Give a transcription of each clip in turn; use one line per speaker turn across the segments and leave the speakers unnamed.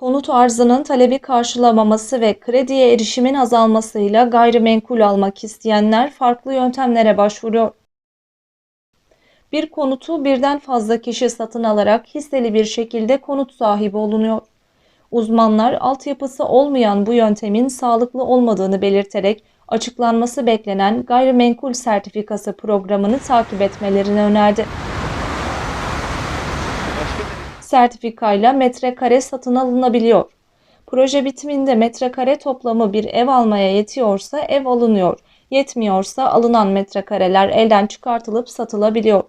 Konut arzının talebi karşılamaması ve krediye erişimin azalmasıyla gayrimenkul almak isteyenler farklı yöntemlere başvuruyor. Bir konutu birden fazla kişi satın alarak hisseli bir şekilde konut sahibi olunuyor. Uzmanlar altyapısı olmayan bu yöntemin sağlıklı olmadığını belirterek açıklanması beklenen gayrimenkul sertifikası programını takip etmelerini önerdi. Sertifikayla metrekare satın alınabiliyor. Proje bitiminde metrekare toplamı bir ev almaya yetiyorsa ev alınıyor. Yetmiyorsa alınan metrekareler elden çıkartılıp satılabiliyor.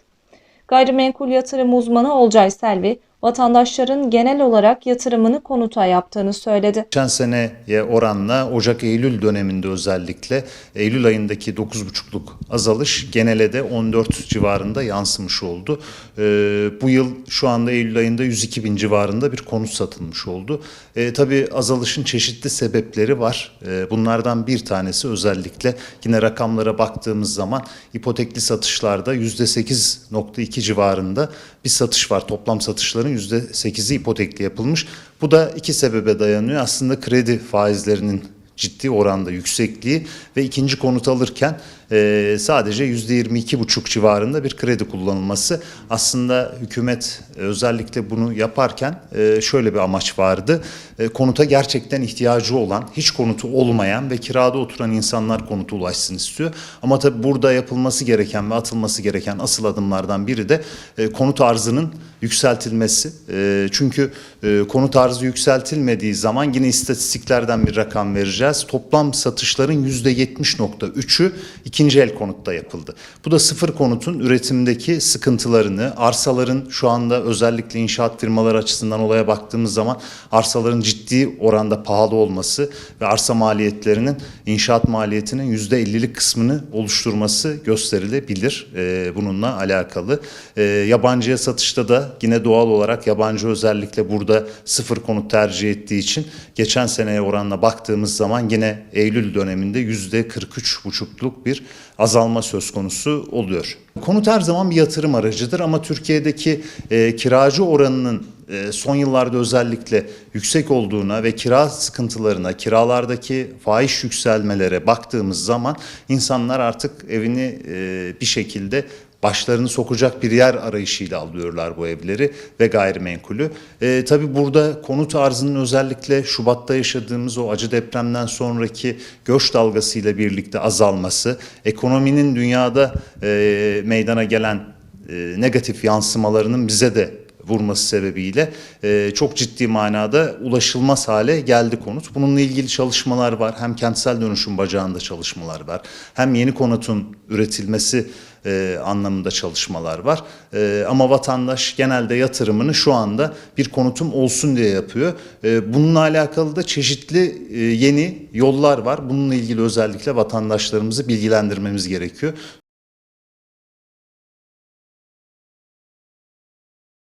Gayrimenkul yatırım uzmanı Olcay Selvi, vatandaşların genel olarak yatırımını konuta yaptığını söyledi.
Geçen seneye oranla Ocak-Eylül döneminde özellikle Eylül ayındaki 9,5'luk azalış genele de 14 civarında yansımış oldu. Ee, bu yıl şu anda Eylül ayında 102 bin civarında bir konut satılmış oldu. Ee, tabii azalışın çeşitli sebepleri var. Ee, bunlardan bir tanesi özellikle yine rakamlara baktığımız zaman ipotekli satışlarda %8.2 civarında bir satış var. Toplam satışların %8'i ipotekli yapılmış. Bu da iki sebebe dayanıyor. Aslında kredi faizlerinin ciddi oranda yüksekliği ve ikinci konut alırken e, sadece %22,5 civarında bir kredi kullanılması. Aslında hükümet e, özellikle bunu yaparken e, şöyle bir amaç vardı. E, konuta gerçekten ihtiyacı olan, hiç konutu olmayan ve kirada oturan insanlar konuta ulaşsın istiyor. Ama tabii burada yapılması gereken ve atılması gereken asıl adımlardan biri de e, konut arzının yükseltilmesi. E, çünkü e, konut arzı yükseltilmediği zaman yine istatistiklerden bir rakam vereceğiz. Toplam satışların %70.3'ü ikinci el konutta yapıldı. Bu da sıfır konutun üretimdeki sıkıntılarını, arsaların şu anda özellikle inşaat firmaları açısından olaya baktığımız zaman arsaların ciddi oranda pahalı olması ve arsa maliyetlerinin inşaat maliyetinin %50'lik kısmını oluşturması gösterilebilir e, bununla alakalı. E, yabancıya satışta da yine doğal olarak yabancı özellikle burada sıfır konut tercih ettiği için geçen seneye oranla baktığımız zaman yine Eylül döneminde %43,5'luk bir azalma söz konusu oluyor. Konut her zaman bir yatırım aracıdır ama Türkiye'deki e, kiracı oranının e, son yıllarda özellikle yüksek olduğuna ve kira sıkıntılarına, kiralardaki fahiş yükselmelere baktığımız zaman insanlar artık evini e, bir şekilde başlarını sokacak bir yer arayışıyla alıyorlar bu evleri ve gayrimenkulü. E, tabii burada konut arzının özellikle Şubat'ta yaşadığımız o acı depremden sonraki göç dalgasıyla birlikte azalması, ekonominin dünyada e, meydana gelen e, negatif yansımalarının bize de vurması sebebiyle e, çok ciddi manada ulaşılmaz hale geldi konut. Bununla ilgili çalışmalar var. Hem kentsel dönüşüm bacağında çalışmalar var. Hem yeni konutun üretilmesi e, anlamında çalışmalar var. E, ama vatandaş genelde yatırımını şu anda bir konutum olsun diye yapıyor. E, bununla alakalı da çeşitli e, yeni yollar var. Bununla ilgili özellikle vatandaşlarımızı bilgilendirmemiz gerekiyor.